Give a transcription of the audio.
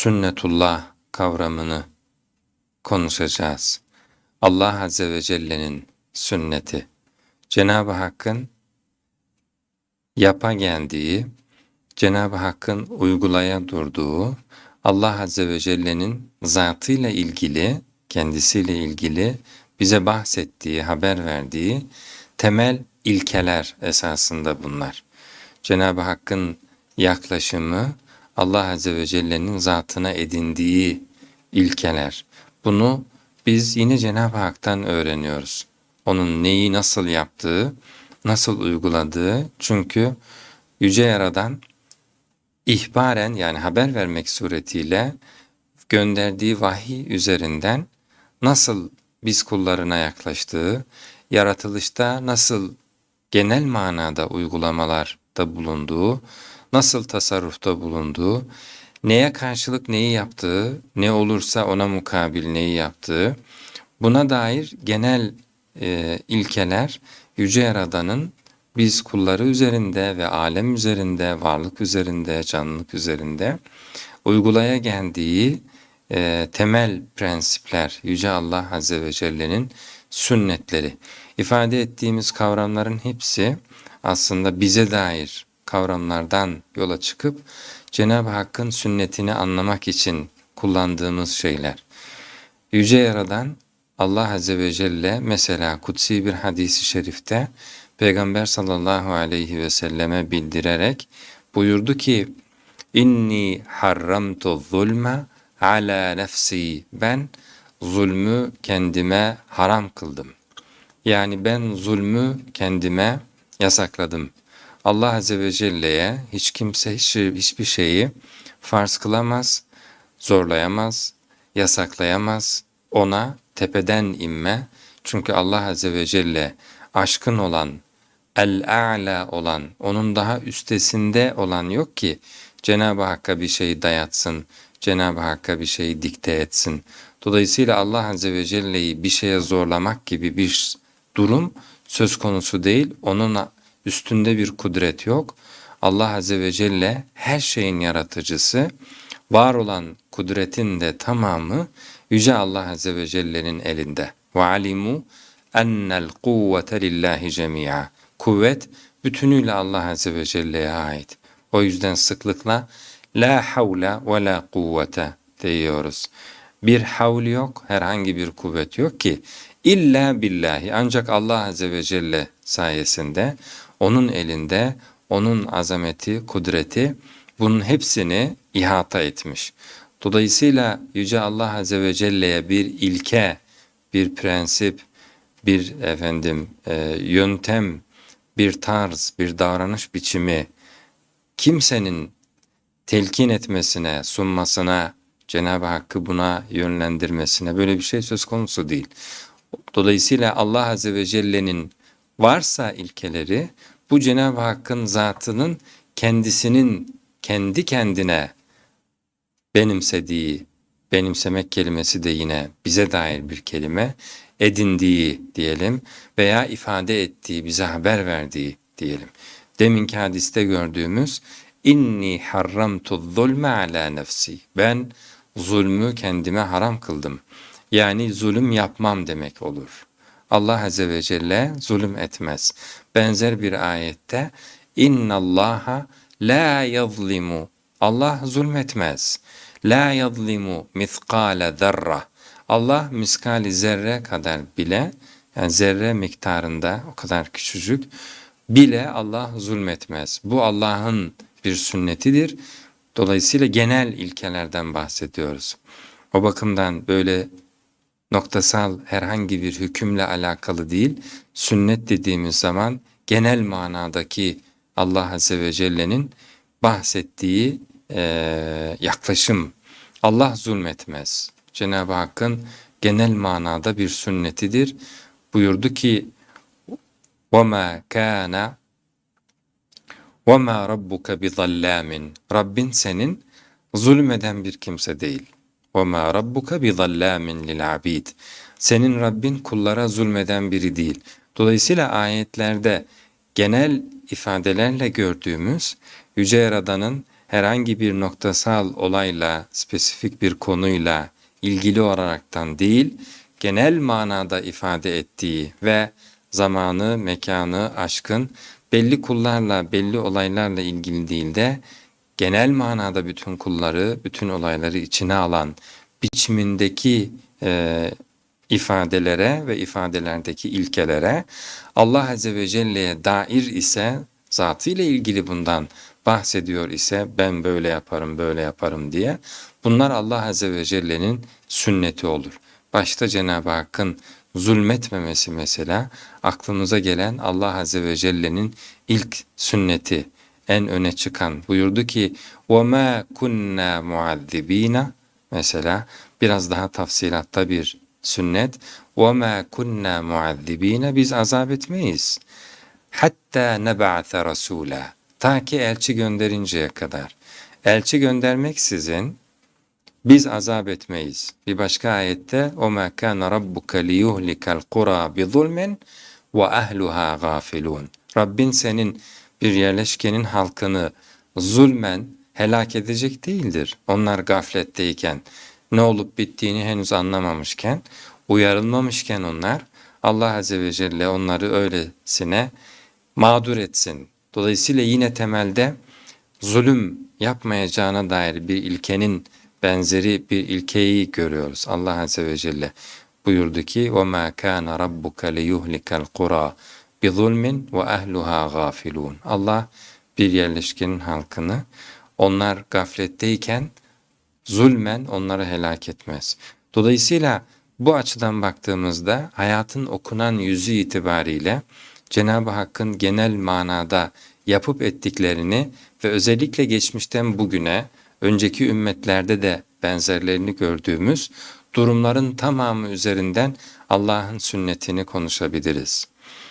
sünnetullah kavramını konuşacağız. Allah Azze ve Celle'nin sünneti, Cenab-ı Hakk'ın yapa geldiği, Cenab-ı Hakk'ın uygulaya durduğu, Allah Azze ve Celle'nin zatıyla ilgili, kendisiyle ilgili bize bahsettiği, haber verdiği temel ilkeler esasında bunlar. Cenab-ı Hakk'ın yaklaşımı, Allah Azze ve Celle'nin zatına edindiği ilkeler. Bunu biz yine Cenab-ı Hak'tan öğreniyoruz. Onun neyi nasıl yaptığı, nasıl uyguladığı. Çünkü Yüce Yaradan ihbaren yani haber vermek suretiyle gönderdiği vahiy üzerinden nasıl biz kullarına yaklaştığı, yaratılışta nasıl genel manada uygulamalarda bulunduğu, nasıl tasarrufta bulunduğu, neye karşılık neyi yaptığı, ne olursa ona mukabil neyi yaptığı, buna dair genel e, ilkeler Yüce Yaradan'ın biz kulları üzerinde ve alem üzerinde, varlık üzerinde, canlılık üzerinde uygulaya geldiği e, temel prensipler Yüce Allah Azze ve Celle'nin sünnetleri. İfade ettiğimiz kavramların hepsi aslında bize dair kavramlardan yola çıkıp Cenab-ı Hakk'ın sünnetini anlamak için kullandığımız şeyler. Yüce Yaradan Allah Azze ve Celle mesela kutsi bir hadisi şerifte Peygamber sallallahu aleyhi ve selleme bildirerek buyurdu ki İnni harramtu zulme ala nefsi ben zulmü kendime haram kıldım. Yani ben zulmü kendime yasakladım. Allah Azze ve Celle'ye hiç kimse hiç, hiçbir şeyi farz kılamaz, zorlayamaz, yasaklayamaz. Ona tepeden inme. Çünkü Allah Azze ve Celle aşkın olan, el-a'la olan, onun daha üstesinde olan yok ki Cenab-ı Hakk'a bir şeyi dayatsın, Cenab-ı Hakk'a bir şeyi dikte etsin. Dolayısıyla Allah Azze ve Celle'yi bir şeye zorlamak gibi bir durum söz konusu değil. Onun üstünde bir kudret yok. Allah Azze ve Celle her şeyin yaratıcısı, var olan kudretin de tamamı Yüce Allah Azze ve Celle'nin elinde. وَعَلِمُوا اَنَّ الْقُوَّةَ لِلّٰهِ جَمِيعًا Kuvvet bütünüyle Allah Azze ve Celle'ye ait. O yüzden sıklıkla la havle ve la kuvvete diyoruz. Bir havl yok, herhangi bir kuvvet yok ki illa billahi ancak Allah Azze ve Celle sayesinde onun elinde onun azameti, kudreti bunun hepsini ihata etmiş. Dolayısıyla Yüce Allah Azze ve Celle'ye bir ilke, bir prensip, bir efendim e, yöntem, bir tarz, bir davranış biçimi kimsenin telkin etmesine, sunmasına, Cenab-ı Hakk'ı buna yönlendirmesine böyle bir şey söz konusu değil. Dolayısıyla Allah Azze ve Celle'nin varsa ilkeleri bu Cenab-ı Hakk'ın zatının kendisinin kendi kendine benimsediği, benimsemek kelimesi de yine bize dair bir kelime, edindiği diyelim veya ifade ettiği, bize haber verdiği diyelim. Deminki hadiste gördüğümüz inni harramtu zulme ala nefsi. Ben zulmü kendime haram kıldım. Yani zulüm yapmam demek olur. Allah Azze ve Celle zulüm etmez. Benzer bir ayette inna Allaha la yazlimu. Allah zulmetmez. La yazlimu miskale zerra. Allah miskali zerre kadar bile yani zerre miktarında o kadar küçücük bile Allah zulmetmez. Bu Allah'ın bir sünnetidir. Dolayısıyla genel ilkelerden bahsediyoruz. O bakımdan böyle noktasal herhangi bir hükümle alakalı değil, sünnet dediğimiz zaman genel manadaki Allah Azze ve Celle'nin bahsettiği e, yaklaşım. Allah zulmetmez. Cenab-ı Hakk'ın genel manada bir sünnetidir. Buyurdu ki وَمَا كَانَ وَمَا رَبُّكَ بِظَلَّامٍ Rabbin senin zulmeden bir kimse değil. وَمَا رَبُّكَ بِظَلَّامٍ لِلْعَبِيدِ Senin Rabbin kullara zulmeden biri değil. Dolayısıyla ayetlerde genel ifadelerle gördüğümüz Yüce Yaradan'ın herhangi bir noktasal olayla, spesifik bir konuyla ilgili olaraktan değil, genel manada ifade ettiği ve zamanı, mekanı aşkın belli kullarla, belli olaylarla ilgili değil de genel manada bütün kulları, bütün olayları içine alan biçimindeki e, ifadelere ve ifadelerdeki ilkelere Allah Azze ve Celle'ye dair ise zatıyla ilgili bundan bahsediyor ise ben böyle yaparım böyle yaparım diye bunlar Allah Azze ve Celle'nin sünneti olur. Başta Cenab-ı Hakk'ın zulmetmemesi mesela aklımıza gelen Allah Azze ve Celle'nin ilk sünneti en öne çıkan buyurdu ki وَمَا كُنَّا مُعَذِّب۪ينَ mesela biraz daha tafsilatta bir sünnet وَمَا كُنَّا مُعَذِّب۪ينَ biz azap etmeyiz. Hatta neba'te rasula ta ki elçi gönderinceye kadar. Elçi göndermeksizin biz azap etmeyiz. Bir başka ayette o ma kana rabbuka liyuhlikal qura bi zulmin ve ahluha gafilun. Rabbin senin bir yerleşkenin halkını zulmen helak edecek değildir. Onlar gafletteyken, ne olup bittiğini henüz anlamamışken, uyarılmamışken onlar Allah Azze ve Celle onları öylesine mağdur etsin. Dolayısıyla yine temelde zulüm yapmayacağına dair bir ilkenin benzeri bir ilkeyi görüyoruz. Allah Azze ve Celle buyurdu ki وَمَا كَانَ رَبُّكَ لِيُهْلِكَ الْقُرَى bizulmin ve ehluha gafilun. Allah bir yerleşkenin halkını onlar gafletteyken zulmen onları helak etmez. Dolayısıyla bu açıdan baktığımızda hayatın okunan yüzü itibariyle Cenab-ı Hakk'ın genel manada yapıp ettiklerini ve özellikle geçmişten bugüne önceki ümmetlerde de benzerlerini gördüğümüz durumların tamamı üzerinden Allah'ın sünnetini konuşabiliriz.